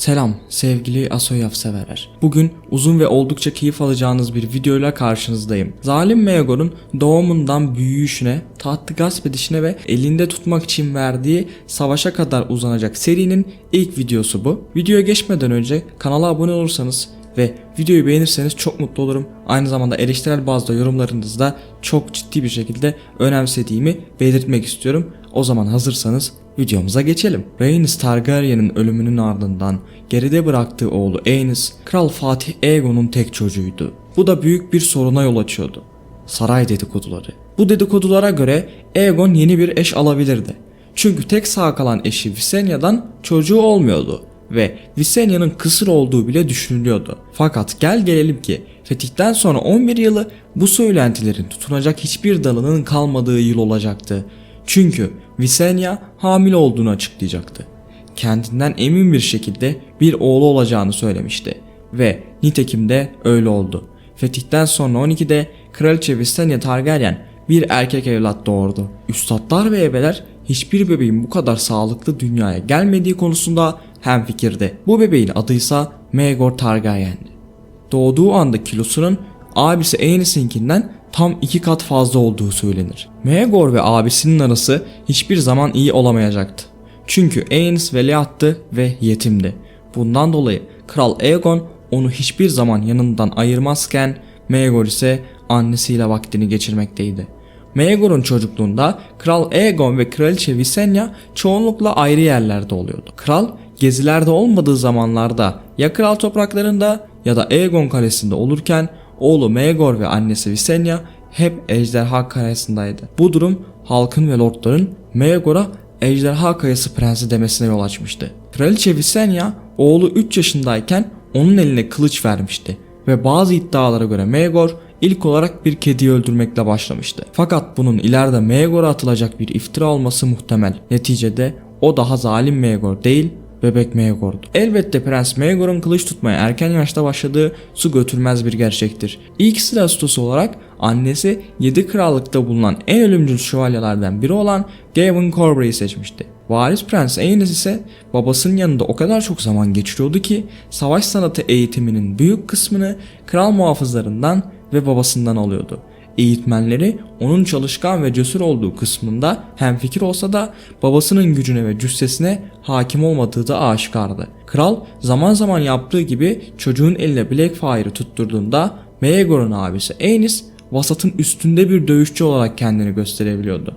Selam sevgili Asoyav severler. Bugün uzun ve oldukça keyif alacağınız bir videoyla karşınızdayım. Zalim Meagor'un doğumundan büyüyüşüne, tahtı gasp edişine ve elinde tutmak için verdiği savaşa kadar uzanacak serinin ilk videosu bu. Videoya geçmeden önce kanala abone olursanız ve videoyu beğenirseniz çok mutlu olurum. Aynı zamanda eleştirel bazda yorumlarınızda çok ciddi bir şekilde önemsediğimi belirtmek istiyorum. O zaman hazırsanız videomuza geçelim. Rhaenys Targaryen'in ölümünün ardından geride bıraktığı oğlu Aenys, Kral Fatih Aegon'un tek çocuğuydu. Bu da büyük bir soruna yol açıyordu. Saray dedikoduları. Bu dedikodulara göre Aegon yeni bir eş alabilirdi. Çünkü tek sağ kalan eşi Visenya'dan çocuğu olmuyordu ve Visenya'nın kısır olduğu bile düşünülüyordu. Fakat gel gelelim ki fetihten sonra 11 yılı bu söylentilerin tutunacak hiçbir dalının kalmadığı yıl olacaktı. Çünkü Visenya hamile olduğunu açıklayacaktı. Kendinden emin bir şekilde bir oğlu olacağını söylemişti ve nitekim de öyle oldu. Fetihten sonra 12'de Kraliçe Visenya Targaryen bir erkek evlat doğurdu. Üstadlar ve ebeler hiçbir bebeğin bu kadar sağlıklı dünyaya gelmediği konusunda hemfikirdi. Bu bebeğin adıysa Maegor Targaryen'di. Doğduğu anda kilosunun abisi Aenys'inkinden tam iki kat fazla olduğu söylenir. Maegor ve abisinin arası hiçbir zaman iyi olamayacaktı. Çünkü Aenys veliahttı ve yetimdi. Bundan dolayı Kral Aegon onu hiçbir zaman yanından ayırmazken Maegor ise annesiyle vaktini geçirmekteydi. Maegor'un çocukluğunda Kral Aegon ve Kraliçe Visenya çoğunlukla ayrı yerlerde oluyordu. Kral gezilerde olmadığı zamanlarda ya kral topraklarında ya da Aegon kalesinde olurken oğlu Maegor ve annesi Visenya hep Ejderha Kalesi'ndeydi. Bu durum halkın ve lordların Maegor'a Ejderha Kayası Prensi demesine yol açmıştı. Kraliçe Visenya oğlu 3 yaşındayken onun eline kılıç vermişti ve bazı iddialara göre Maegor ilk olarak bir kediyi öldürmekle başlamıştı. Fakat bunun ileride Maegor'a atılacak bir iftira olması muhtemel. Neticede o daha zalim Maegor değil, bebek Maegor'du. Elbette Prens Maegor'un kılıç tutmaya erken yaşta başladığı su götürmez bir gerçektir. İlk sıra ustası olarak annesi 7 krallıkta bulunan en ölümcül şövalyelerden biri olan Gavin Corbury'i seçmişti. Varis Prens Aenys ise babasının yanında o kadar çok zaman geçiriyordu ki savaş sanatı eğitiminin büyük kısmını kral muhafızlarından ve babasından alıyordu. Eğitmenleri onun çalışkan ve cesur olduğu kısmında hemfikir olsa da babasının gücüne ve cüssesine hakim olmadığı da aşikardı. Kral zaman zaman yaptığı gibi çocuğun eline Blackfire'ı tutturduğunda Maegor'un abisi Aenys vasatın üstünde bir dövüşçü olarak kendini gösterebiliyordu.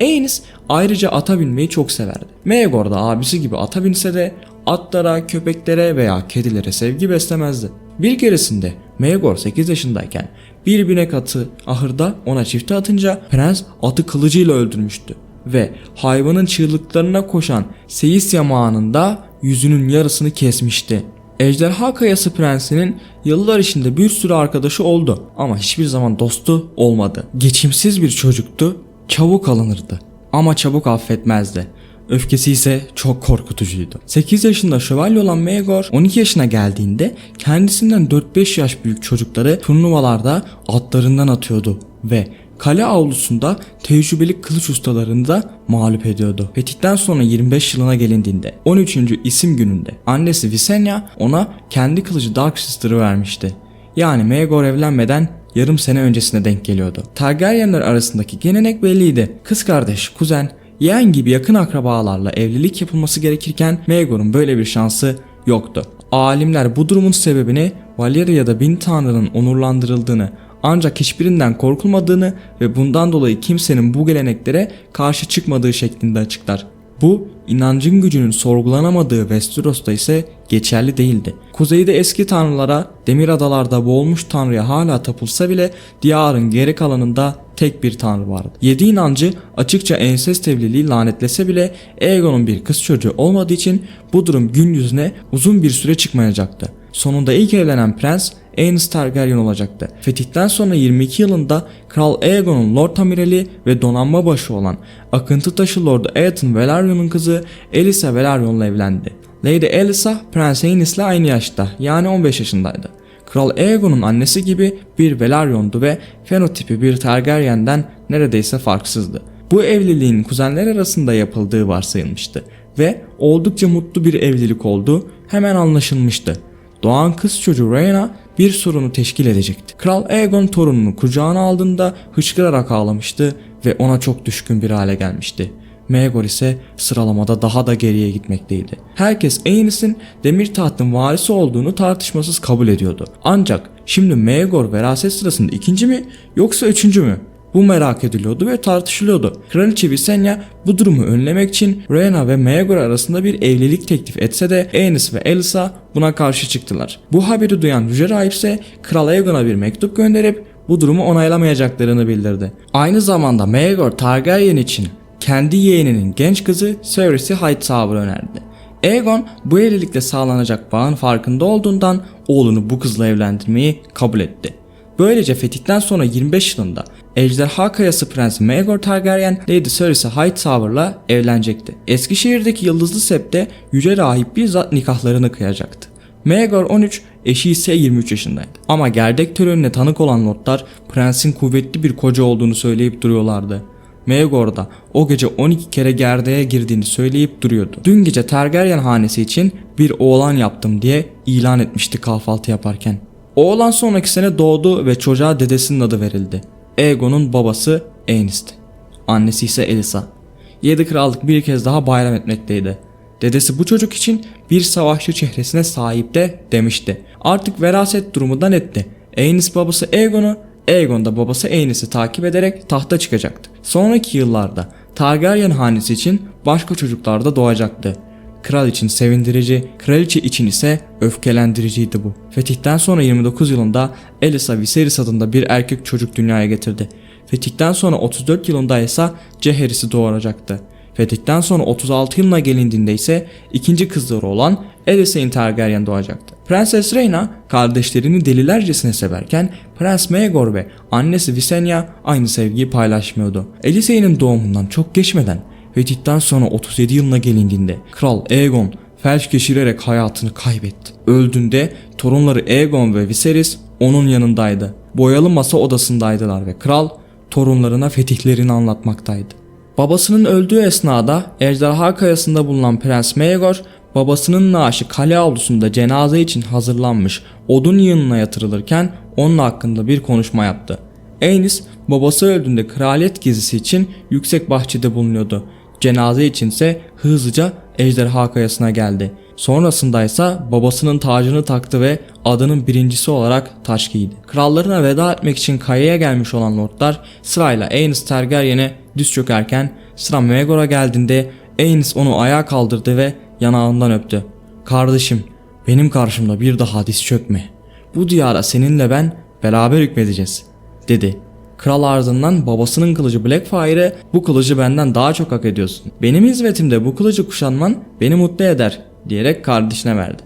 Aenys ayrıca ata binmeyi çok severdi. Maegor da abisi gibi ata binse de atlara, köpeklere veya kedilere sevgi beslemezdi. Bir keresinde Maegor 8 yaşındayken bir binek atı ahırda ona çifte atınca prens atı kılıcıyla öldürmüştü ve hayvanın çığlıklarına koşan seyis yamağının yüzünün yarısını kesmişti. Ejderha Kayası Prensi'nin yıllar içinde bir sürü arkadaşı oldu ama hiçbir zaman dostu olmadı. Geçimsiz bir çocuktu, çabuk alınırdı ama çabuk affetmezdi. Öfkesi ise çok korkutucuydu. 8 yaşında şövalye olan Maegor 12 yaşına geldiğinde kendisinden 4-5 yaş büyük çocukları turnuvalarda atlarından atıyordu ve kale avlusunda tecrübeli kılıç ustalarını da mağlup ediyordu. Fetihten sonra 25 yılına gelindiğinde 13. isim gününde annesi Visenya ona kendi kılıcı Dark Sister'ı vermişti. Yani Maegor evlenmeden yarım sene öncesine denk geliyordu. Targaryenler arasındaki gelenek belliydi. Kız kardeş, kuzen, yeğen gibi yakın akrabalarla evlilik yapılması gerekirken Maegor'un böyle bir şansı yoktu. Alimler bu durumun sebebini Valeria'da bin tanrının onurlandırıldığını ancak hiçbirinden korkulmadığını ve bundan dolayı kimsenin bu geleneklere karşı çıkmadığı şeklinde açıklar. Bu inancın gücünün sorgulanamadığı Westeros'ta ise geçerli değildi. Kuzeyde eski tanrılara, demir adalarda boğulmuş tanrıya hala tapılsa bile diyarın geri kalanında tek bir tanrı vardı. Yedi inancı açıkça ensest evliliği lanetlese bile Aegon'un bir kız çocuğu olmadığı için bu durum gün yüzüne uzun bir süre çıkmayacaktı. Sonunda ilk evlenen prens Aenys Targaryen olacaktı. Fetihten sonra 22 yılında Kral Aegon'un Lord Amirali ve donanma başı olan akıntı taşı Lord Aeton Velaryon'un kızı Elisa Velaryon'la evlendi. Lady Elisa Prens Aenys'le aynı yaşta yani 15 yaşındaydı. Kral Aegon'un annesi gibi bir Velaryon'du ve fenotipi bir Targaryen'den neredeyse farksızdı. Bu evliliğin kuzenler arasında yapıldığı varsayılmıştı ve oldukça mutlu bir evlilik oldu hemen anlaşılmıştı. Doğan kız çocuğu Rhaena bir sorunu teşkil edecekti. Kral Aegon torununu kucağına aldığında hıçkırarak ağlamıştı ve ona çok düşkün bir hale gelmişti. Maegor ise sıralamada daha da geriye gitmekteydi. Herkes Aenys'in demir tahtın varisi olduğunu tartışmasız kabul ediyordu. Ancak şimdi Maegor veraset sırasında ikinci mi yoksa üçüncü mü? Bu merak ediliyordu ve tartışılıyordu. Kraliçe Visenya bu durumu önlemek için Rhaena ve Maegor arasında bir evlilik teklif etse de Aenys ve Elsa buna karşı çıktılar. Bu haberi duyan Rahip ise Kral Aegon'a bir mektup gönderip bu durumu onaylamayacaklarını bildirdi. Aynı zamanda Maegor Targaryen için kendi yeğeninin genç kızı Cersei Hightower önerdi. Aegon bu evlilikle sağlanacak bağın farkında olduğundan oğlunu bu kızla evlendirmeyi kabul etti. Böylece fetihten sonra 25 yılında Ejderha Kayası Prensi Maegor Targaryen Lady Cersei Hightower'la evlenecekti. Eskişehir'deki Yıldızlı Sep'te Yüce Rahip bizzat nikahlarını kıyacaktı. Maegor 13, eşi ise 23 yaşındaydı. Ama gerdek törenine tanık olan lordlar prensin kuvvetli bir koca olduğunu söyleyip duruyorlardı. Maegor da o gece 12 kere gerdeğe girdiğini söyleyip duruyordu. Dün gece Targaryen hanesi için bir oğlan yaptım diye ilan etmişti kahvaltı yaparken. Oğlan sonraki sene doğdu ve çocuğa dedesinin adı verildi. Aegon'un babası Aenys'ti. Annesi ise Elisa. Yedi krallık bir kez daha bayram etmekteydi. Dedesi bu çocuk için bir savaşçı çehresine sahip de demişti. Artık veraset durumu da netti. Aenys babası Aegon'u, Aegon da babası Aenys'i takip ederek tahta çıkacaktı. Sonraki yıllarda Targaryen hanesi için başka çocuklar da doğacaktı. Kral için sevindirici, kraliçe için ise öfkelendiriciydi bu. Fetihten sonra 29 yılında Elisa Viserys adında bir erkek çocuk dünyaya getirdi. Fetihten sonra 34 yılında ise Jaehaerys'i doğuracaktı. Fetihten sonra 36 yılına gelindiğinde ise ikinci kızları olan Alicent Targaryen doğacaktı. Prenses Rhaena kardeşlerini delilercesine severken Prens Maegor ve annesi Visenya aynı sevgiyi paylaşmıyordu. Alicent'in doğumundan çok geçmeden Fetihten sonra 37 yılına gelindiğinde Kral Aegon felç geçirerek hayatını kaybetti. Öldüğünde torunları Aegon ve Viserys onun yanındaydı. Boyalı masa odasındaydılar ve kral torunlarına fetihlerini anlatmaktaydı. Babasının öldüğü esnada Ejderha Kayası'nda bulunan Prens Maegor babasının naaşı kale avlusunda cenaze için hazırlanmış odun yığınına yatırılırken onun hakkında bir konuşma yaptı. Aenys babası öldüğünde kraliyet gezisi için yüksek bahçede bulunuyordu. Cenaze içinse hızlıca Ejderha Kayası'na geldi. Sonrasında ise babasının tacını taktı ve adının birincisi olarak taş giydi. Krallarına veda etmek için kayaya gelmiş olan lordlar sırayla Aenys Targaryen'e düz çökerken sıra Maegor'a geldiğinde Aenys onu ayağa kaldırdı ve yanağından öptü. Kardeşim benim karşımda bir daha diz çökme. Bu diyara seninle ben beraber hükmedeceğiz dedi. Kral ardından babasının kılıcı Blackfire'ı bu kılıcı benden daha çok hak ediyorsun. Benim hizmetimde bu kılıcı kuşanman beni mutlu eder diyerek kardeşine verdi.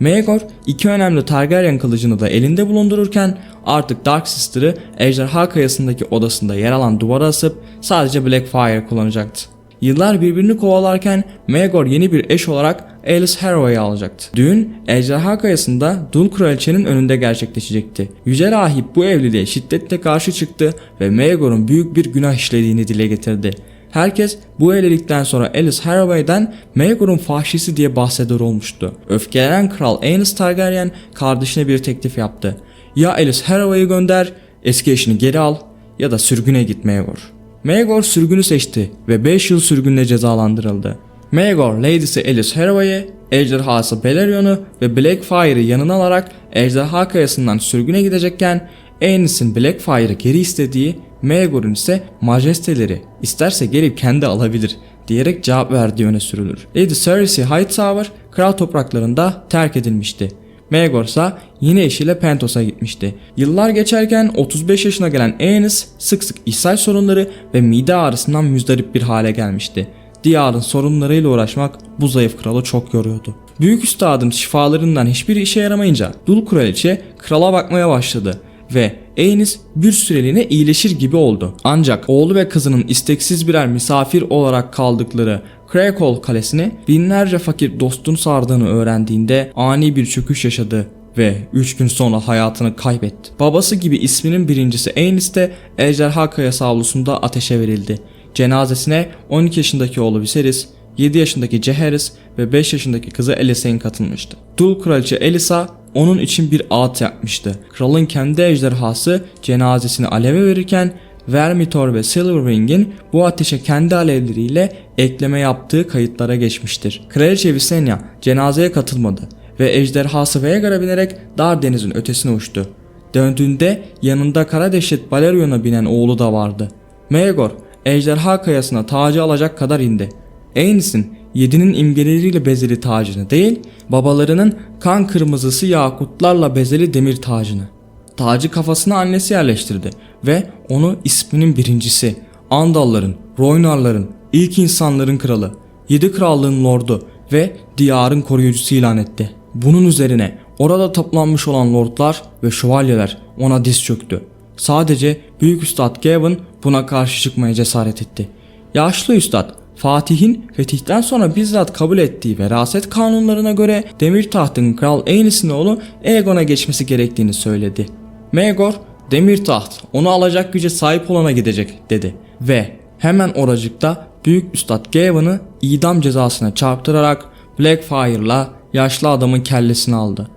Maegor iki önemli Targaryen kılıcını da elinde bulundururken artık Dark Sister'ı Ejderha Kayası'ndaki odasında yer alan duvara asıp sadece Blackfire kullanacaktı. Yıllar birbirini kovalarken Maegor yeni bir eş olarak Aelys Harrow'u alacaktı. Düğün Ejderha Kayası'nda Dul Kraliçenin önünde gerçekleşecekti. Yüce Rahip bu evliliğe şiddetle karşı çıktı ve Maegor'un büyük bir günah işlediğini dile getirdi. Herkes bu evlilikten sonra Aelys Harroway'den Maegor'un fahşisi diye bahseder olmuştu. Öfkelenen kral Aenys Targaryen kardeşine bir teklif yaptı. Ya Aelys Harroway'ı gönder, eski eşini geri al ya da sürgüne git Maegor. Maegor sürgünü seçti ve 5 yıl sürgünle cezalandırıldı. Maegor, Lady'si Aelys Harroway'ı, ejderhası Balerion'u ve Blackfire'ı yanına alarak ejderha kayasından sürgüne gidecekken Aenys'in Blackfire'ı geri istediği Maegor'un ise majesteleri isterse gelip kendi alabilir diyerek cevap verdiği öne sürülür. Lady Cersei Hightower kral topraklarında terk edilmişti. Maegor ise yeni eşiyle Pentos'a gitmişti. Yıllar geçerken 35 yaşına gelen Aenys sık sık ishal sorunları ve mide ağrısından müzdarip bir hale gelmişti. Diyarın sorunlarıyla uğraşmak bu zayıf kralı çok yoruyordu. Büyük üstadın şifalarından hiçbir işe yaramayınca Dul kraliçe krala bakmaya başladı ve Aenys bir süreliğine iyileşir gibi oldu. Ancak oğlu ve kızının isteksiz birer misafir olarak kaldıkları Krakol kalesini binlerce fakir dostun sardığını öğrendiğinde ani bir çöküş yaşadı ve 3 gün sonra hayatını kaybetti. Babası gibi isminin birincisi Aenys de Ejderha Kayası avlusunda ateşe verildi. Cenazesine 12 yaşındaki oğlu Viserys, 7 yaşındaki Jaehaerys ve 5 yaşındaki kızı Elisa'nın katılmıştı. Dul kraliçe Elisa onun için bir ağıt yakmıştı. Kralın kendi ejderhası cenazesini aleve verirken Vermitor ve Silverwing'in bu ateşe kendi alevleriyle ekleme yaptığı kayıtlara geçmiştir. Kraliçe Visenya cenazeye katılmadı ve ejderhası Veigar'a binerek dar denizin ötesine uçtu. Döndüğünde yanında kara dehşet Balerion'a binen oğlu da vardı. Maegor ejderha kayasına tacı alacak kadar indi. Aenys'in yedinin imgeleriyle bezeli tacını değil, babalarının kan kırmızısı yakutlarla bezeli demir tacını. Tacı kafasına annesi yerleştirdi ve onu isminin birincisi, Andalların, Roynarların, ilk insanların kralı, yedi krallığın lordu ve diyarın koruyucusu ilan etti. Bunun üzerine orada toplanmış olan lordlar ve şövalyeler ona diz çöktü. Sadece Büyük Üstad Gavin buna karşı çıkmaya cesaret etti. Yaşlı Üstad Fatih'in fetihten sonra bizzat kabul ettiği veraset kanunlarına göre demir tahtın Kral Aenys'in oğlu Aegon'a geçmesi gerektiğini söyledi. Maegor, demir taht onu alacak güce sahip olana gidecek dedi ve hemen oracıkta Büyük Üstad Gawain'ı idam cezasına çarptırarak Blackfire'la yaşlı adamın kellesini aldı.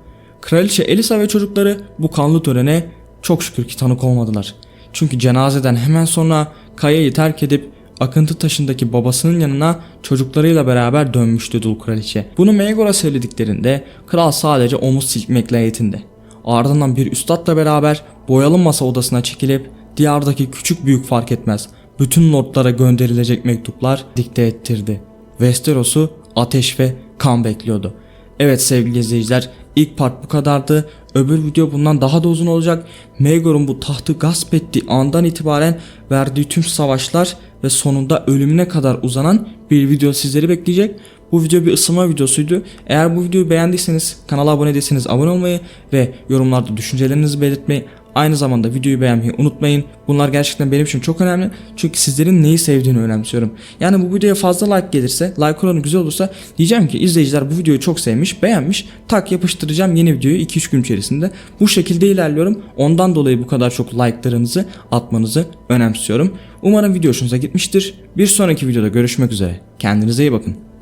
Kraliçe Elisa ve çocukları bu kanlı törene çok şükür ki tanık olmadılar. Çünkü cenazeden hemen sonra kayayı terk edip akıntı taşındaki babasının yanına çocuklarıyla beraber dönmüştü dul kraliçe. Bunu Maegor'a söylediklerinde kral sadece omuz silkmekle yetindi. Ardından bir üstadla beraber boyalı masa odasına çekilip diyardaki küçük büyük fark etmez bütün lordlara gönderilecek mektuplar dikte ettirdi. Westeros'u ateş ve kan bekliyordu. Evet sevgili izleyiciler ilk part bu kadardı. Öbür video bundan daha da uzun olacak. Maegor'un bu tahtı gasp ettiği andan itibaren verdiği tüm savaşlar ve sonunda ölümüne kadar uzanan bir video sizleri bekleyecek. Bu video bir ısınma videosuydu. Eğer bu videoyu beğendiyseniz kanala abone değilseniz abone olmayı ve yorumlarda düşüncelerinizi belirtmeyi Aynı zamanda videoyu beğenmeyi unutmayın. Bunlar gerçekten benim için çok önemli. Çünkü sizlerin neyi sevdiğini önemsiyorum. Yani bu videoya fazla like gelirse, like oranı güzel olursa diyeceğim ki izleyiciler bu videoyu çok sevmiş, beğenmiş. Tak yapıştıracağım yeni videoyu 2-3 gün içerisinde. Bu şekilde ilerliyorum. Ondan dolayı bu kadar çok like'larınızı atmanızı önemsiyorum. Umarım video hoşunuza gitmiştir. Bir sonraki videoda görüşmek üzere. Kendinize iyi bakın.